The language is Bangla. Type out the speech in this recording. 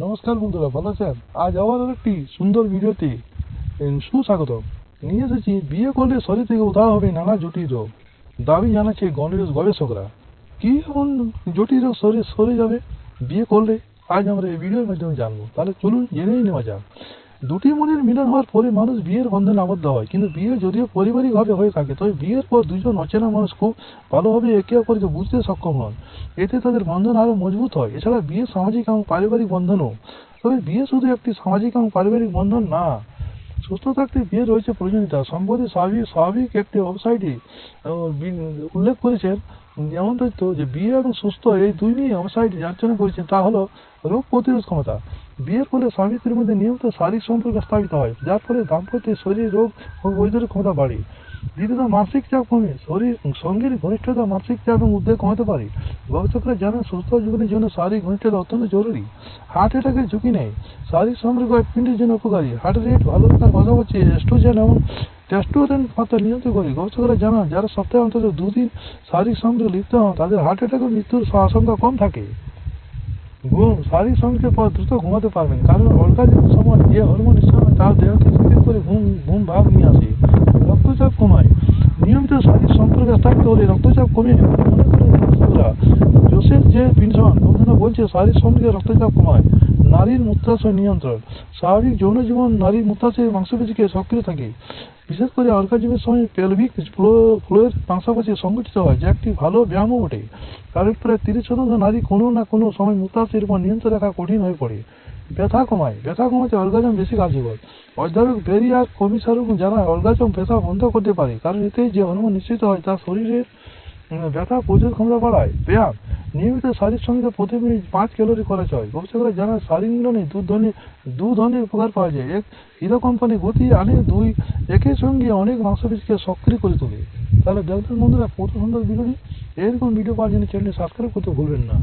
নমস্কার বন্ধুরা, ভালো আছেন? আজ আবার একটি সুন্দর ভিডিওতে সুস্বাগত নিয়ে এসেছি বিয়ে করলে শরীর থেকে উধার হবে নানা জটিল রোগ। দাবি জানাচ্ছে গণেশ গবেষকরা। কি এমন জটিল রোগ শরীর সরে যাবে? বিয়ে করলে আজ আমরা এই ভিডিওর মাধ্যমে জানব। তাহলে চলুন জেনেই নেওয়া যাক। দুটি মনের মিলন হওয়ার পরে মানুষ বিয়ের বন্ধনে আবদ্ধ হয়। কিন্তু বিয়ে যদিও পারিবারিকভাবে হয়ে থাকে, তবে বিয়ের পর দুজন অচেনা মানুষ খুব ভালোভাবে একে অপরকে বুঝতে সক্ষম হন। এতে তাদের বন্ধন আরও মজবুত হয়। এছাড়া বিয়ে সামাজিক এবং পারিবারিক বন্ধনও। তবে বিয়ে শুধু একটি সামাজিক এবং পারিবারিক বন্ধন না, সুস্থ থাকতে বিয়ে রয়েছে প্রয়োজনীয়তা। সম্প্রতি স্বাভাবিক স্বাভাবিক একটি ওয়েবসাইটে উল্লেখ করেছেন যেমন তথ্য যে বিয়ে এবং সুস্থ এই দুই নিয়ে ওয়েবসাইট যার জন্য করেছেন, তা হলো রোগ প্রতিরোধ ক্ষমতা। বিয়ের ফলে স্বামী স্ত্রীর মধ্যে নিয়মিত শারীরিক সম্পর্ক স্থাপিত হয়, যার ফলে দাম্পত্যে শরীর রোগ ও বৈদ্যুতিক ক্ষমতা বাড়ে। দ্বিতীয়ত, মানসিক চাপ কমে। শরীর, সঙ্গীর ঘনিষ্ঠতা, মানসিক চাপ এবং উদ্বেগ কমাতে পারে। গবেষকরা জানান, সুস্থ জীবনের জন্য শারীরিক ঘনিষ্ঠতা অত্যন্ত জরুরি। হার্ট অ্যাটাকের ঝুঁকি নেই। শারীরিক সম্পর্ক হৃৎপিণ্ডের জন্য উপকারী। হার্ট রেট ভালো রাখার পাশাপাশি এস্ট্রোজেন এবং টেস্টোস্টেরন মাত্রা নিয়ন্ত্রণ করে। গবেষকরা জানান, যারা সপ্তাহে অন্তত দুদিন শারীরিক সম্পর্কে লিপ্ত হন, তাদের হার্ট অ্যাটাক ও মৃত্যুর আশঙ্কা কম থাকে। ঘুম শারীরিক সংকেতের পর দ্রুত ঘুমাতে পারবেন কারণ অর্গাজমের সময় যে হরমোন নিঃসরণ তার দেহকে শিথিল করে ঘুম ঘুম ভাব নিয়ে আসে। রক্তচাপ কমায়। নিয়মিত শারীরিক সম্পর্ক স্থাপিত হলে রক্তচাপ কমে মনে করে জোসেফ জে পিনসন বন্ধুরা বলছে, শারীরিক সম্পর্কে রক্তচাপ কমায়। নারীর মূত্রাশয় নিয়ন্ত্রণ। স্বাভাবিক যৌন জীবন নারীর মূত্রাশয়ের মাংসপেশিকে সক্রিয় থাকে। বিশেষ করে অর্গাজমের সময় পেলভিক ফ্লো, ফ্লোয়ের পাশাপাশি সংগঠিত হয়, যা একটি ভালো ব্যায়ামও বটে। কারণ প্রায় তিরিশ শতাংশ নারী কোনো না কোনো সময় মূত্রাশয়ের উপর নিয়ন্ত্রণ রাখা কঠিন হয়ে পড়ে। ব্যথা কমায়। ব্যথা কমাতে অর্গাজম বেশি কার্যকর। অধ্যাপক বেরিয়ার কমিশারক জানায়, অর্গাজম ব্যথা বন্ধ করতে পারে, কারণ এতে যে হরমোন নিশ্চিত হয় তা শরীরের ব্যথা প্রচুর ক্ষমতা বাড়ায়। ব্যায়াম। নিয়মিত শারীর সঙ্গে প্রতি মিনিট পাঁচ ক্যালোরি খরচ হয়। গবেষকরা জানায়, শারীরিক মিলনে দু ধরনের উপকার পাওয়া যায়। এক হিরো কোম্পানি গতি আনে দুই, একের সঙ্গে অনেক মাংসপেশিকে সক্রিয় করে তোলে। তাহলে দেখবেন বন্ধুরা, কত সুন্দর ভিডিওটি এরকম ভিডিও পাওয়ার জন্য চ্যানেলটি সাবস্ক্রাইব করতে ভুলবেন না।